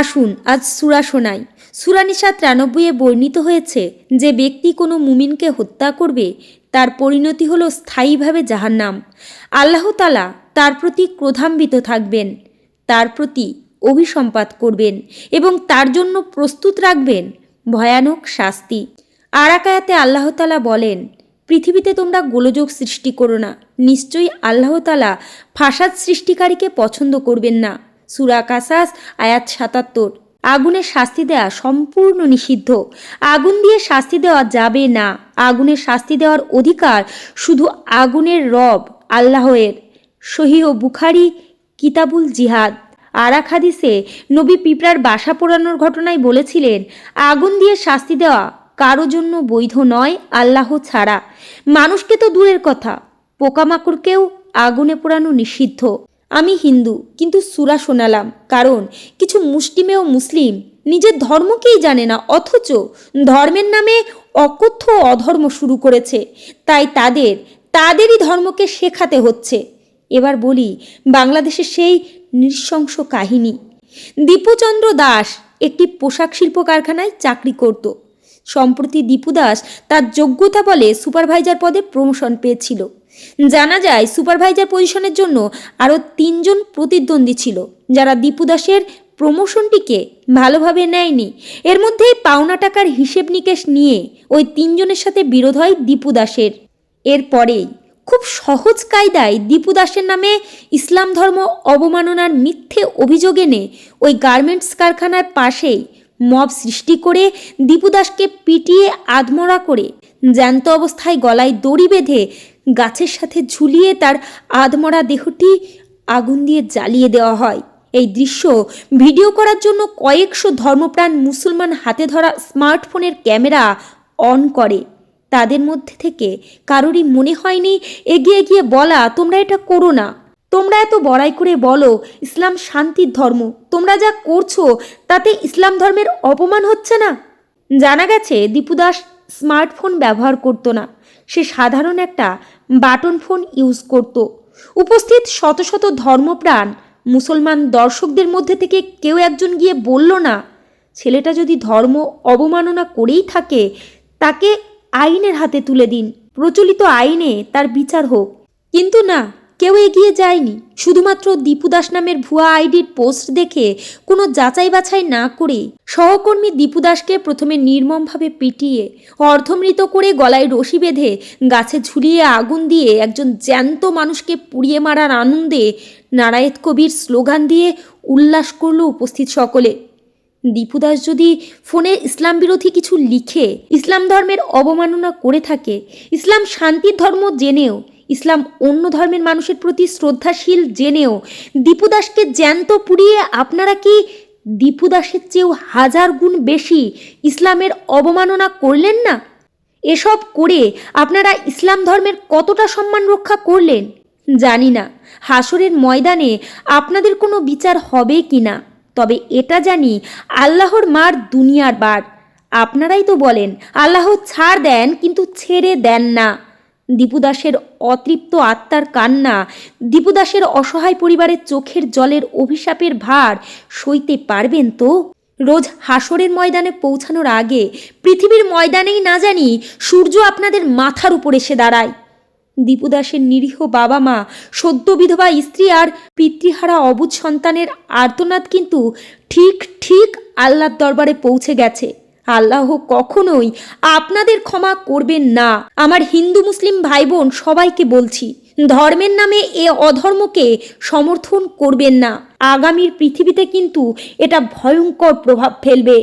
আসুন, আজ সুরা শোনাই। সুরানিসা ত্রানব্বইয়ে বর্ণিত হয়েছে, যে ব্যক্তি কোনো মুমিনকে হত্যা করবে, তার পরিণতি হলো স্থায়ীভাবে জাহান্নাম। আল্লাহ তালা তার প্রতি ক্রোধান্বিত থাকবেন, তার প্রতি অভিসম্পাত করবেন এবং তার জন্য প্রস্তুত রাখবেন ভয়ানক শাস্তি। আরাকায়াতে আল্লাহ তালা বলেন, পৃথিবীতে তোমরা গোলযোগ সৃষ্টি করো না, নিশ্চয়ই আল্লাহ তালা ফাসাদ সৃষ্টিকারীকে পছন্দ করবেন না। সুরা কাসাস, আয়াত সাতাত্তর। আগুনের শাস্তি দেওয়া সম্পূর্ণ নিষিদ্ধ। আগুন দিয়ে শাস্তি দেওয়া যাবে না। আগুনের শাস্তি দেওয়ার অধিকার শুধু আগুনের রব আল্লাহের সহি ও বুখারি, কিতাবুল জিহাদ। আরাক হাদিসে নবী পিঁপড়ার বাসা পোড়ানোর ঘটনায় বলেছিলেন, আগুন দিয়ে শাস্তি দেওয়া কারও জন্য বৈধ নয়, আল্লাহ ছাড়া। মানুষকে তো দূরের কথা। পোকামাকড়কেও আগুনে পোড়ানো নিষিদ্ধ। আমি হিন্দু, কিন্তু সুরা শোনালাম। কারণ, কিছু মুষ্টিমেয় মুসলিম নিজের ধর্মকেই জানে না, অথচ ধর্মের নামে অকথ্য অধর্ম শুরু করেছে। তাই তাদের, তাদেরই ধর্মকে শেখাতে হচ্ছে। এবার বলি, বাংলাদেশের সেই নৃশংস কাহিনী। দীপুচন্দ্র দাস একটি পোশাক শিল্প কারখানায় চাকরি করত। সম্প্রতি দীপু দাস তার যোগ্যতা বলে সুপারভাইজার পদে প্রমোশন পেয়েছিল। জানা যায়, সুপারভাইজার পজিশনের জন্য আরও তিনজন প্রতিদ্বন্দ্বী ছিল, যারা দীপু দাসের প্রমোশনটিকে ভালোভাবে নেয়নি। এর মধ্যেই পাওনা টাকার হিসেব নিকেশ নিয়ে ওই তিনজনের সাথে বিরোধ হয় দীপু দাসের এরপরেই খুব সহজ কায়দায় দীপু দাসের নামে ইসলাম ধর্ম অবমাননার মিথ্যে অভিযোগ এনে ওই গার্মেন্টস কারখানার পাশেই মব সৃষ্টি করে দীপু দাসকে পিটিয়ে আধমরা করে জ্যান্ত অবস্থায় গলায় দড়ি বেঁধে গাছের সাথে ঝুলিয়ে তার আধমরা দেহটি আগুন দিয়ে জ্বালিয়ে দেওয়া হয়। এই দৃশ্য ভিডিও করার জন্য কয়েকশো ধর্মপ্রাণ মুসলমান হাতে ধরা স্মার্টফোনের ক্যামেরা অন করে। তাদের মধ্যে থেকে কারোরই মনে হয়নি, এগিয়ে গিয়ে বলা, তোমরা এটা করো না। তোমরা এত বড়াই করে বলো, ইসলাম শান্তির ধর্ম। তোমরা যা করছ, তাতে ইসলাম ধর্মের অপমান হচ্ছে না? জানা গেছে দীপুদাস স্মার্টফোন ব্যবহার করতো না। সে সাধারণ একটা বাটন ফোন ইউজ করত। উপস্থিত শত শত ধর্মপ্রাণ, মুসলমান দর্শকদের মধ্যে থেকে কেউ একজন গিয়ে বলল না, ছেলেটা যদি ধর্ম অবমাননা করেই থাকে, তাকে আইনের হাতে তুলে দিন। প্রচলিত আইনে তার বিচার হোক। কিন্তু না কেউ এগিয়ে যায়নি। শুধুমাত্র দীপুদাস নামের ভুয়া আইডির পোস্ট দেখে কোনো যাচাই বাছাই না করে সহকর্মী দীপুদাসকে প্রথমে নির্মমভাবে পিটিয়ে, অর্ধমৃত করে গলায় রশি বেঁধে গাছে ঝুলিয়ে আগুন দিয়ে একজন জ্যান্ত মানুষকে পুড়িয়ে মারার আনন্দে নারায়েত কবির স্লোগান দিয়ে উল্লাস করল উপস্থিত সকলে। দীপুদাস যদি ফোনে ইসলাম বিরোধী কিছু লিখে, ইসলাম ধর্মের অবমাননা করে থাকে, ইসলাম শান্তির ধর্ম জেনেও ইসলাম অন্য ধর্মের মানুষের প্রতি শ্রদ্ধাশীল জেনেও দীপুদাসকে জ্যান্ত পুড়িয়ে আপনারা কি দীপুদাসের চেয়েও হাজার গুণ বেশি ইসলামের অবমাননা করলেন না? এসব করে আপনারা ইসলাম ধর্মের কতটা সম্মান রক্ষা করলেন? জানি না। হাসরের ময়দানে আপনাদের কোনো বিচার হবে কি না? তবে এটা জানি আল্লাহর মার দুনিয়ার বার। আপনারাই তো বলেন, আল্লাহ ছাড় দেন কিন্তু ছেড়ে দেন না। দীপুদাসের অতৃপ্ত আত্মার কান্না দীপুদাসের অসহায় পরিবারের চোখের জলের অভিশাপের ভার সইতে পারবেন তো? রোজ হাসরের ময়দানে পৌঁছানোর আগে পৃথিবীর ময়দানেই না জানি সূর্য আপনাদের মাথার উপর এসে দাঁড়ায়। দীপুদাসের নিরীহ বাবা মা সদ্য বিধবা স্ত্রী আর পিতৃহারা অবুধ সন্তানের আর্তনাদ কিন্তু ঠিক ঠিক আল্লাহর দরবারে পৌঁছে গেছে। আল্লাহ কখনোই আপনাদের ক্ষমা করবেন না। আমার হিন্দু মুসলিম ভাই বোন সবাইকে বলছি, ধর্মের নামে এ অধর্মকে সমর্থন করবেন না। আগামীর পৃথিবীতে কিন্তু এটা ভয়ঙ্কর প্রভাব ফেলবে।